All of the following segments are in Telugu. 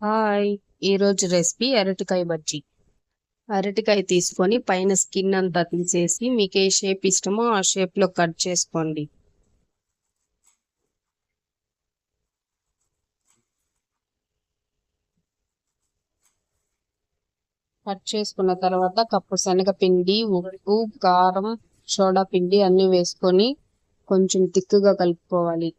హాయ్. ఈరోజు రెసిపీ అరటికాయ బజ్జీ. అరటికాయ తీసుకొని పైన స్కిన్ అంతా తీసేసి మీకు ఏ షేప్ ఇష్టమో ఆ షేప్లో కట్ చేసుకోండి. కట్ చేసుకున్న తర్వాత కప్పు శనగపిండి ఉప్పు కారం సోడా పిండి అన్నీ వేసుకొని కొంచెం తిక్కుగా కలుపుకోవాలి.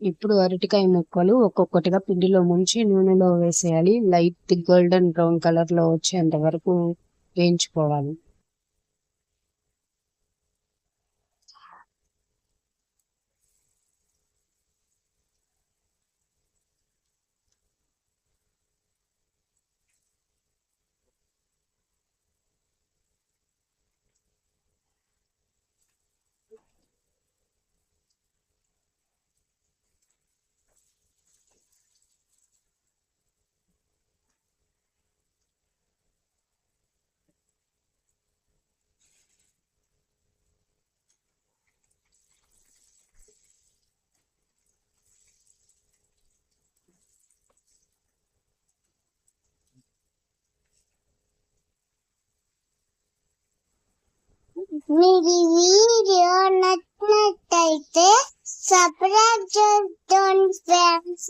ఇప్పుడు అరటికాయ ముక్కలు ఒక్కొక్కటిగా పిండిలో ముంచి నూనెలో వేసేయాలి. లైట్ గోల్డెన్ బ్రౌన్ కలర్లో వచ్చేంత వరకు వేయించుకోవాలి. మీకు వీడియో నచ్చినట్టయితే సబ్స్క్రైబ్ చేసుకోండి ఫ్రెండ్స్.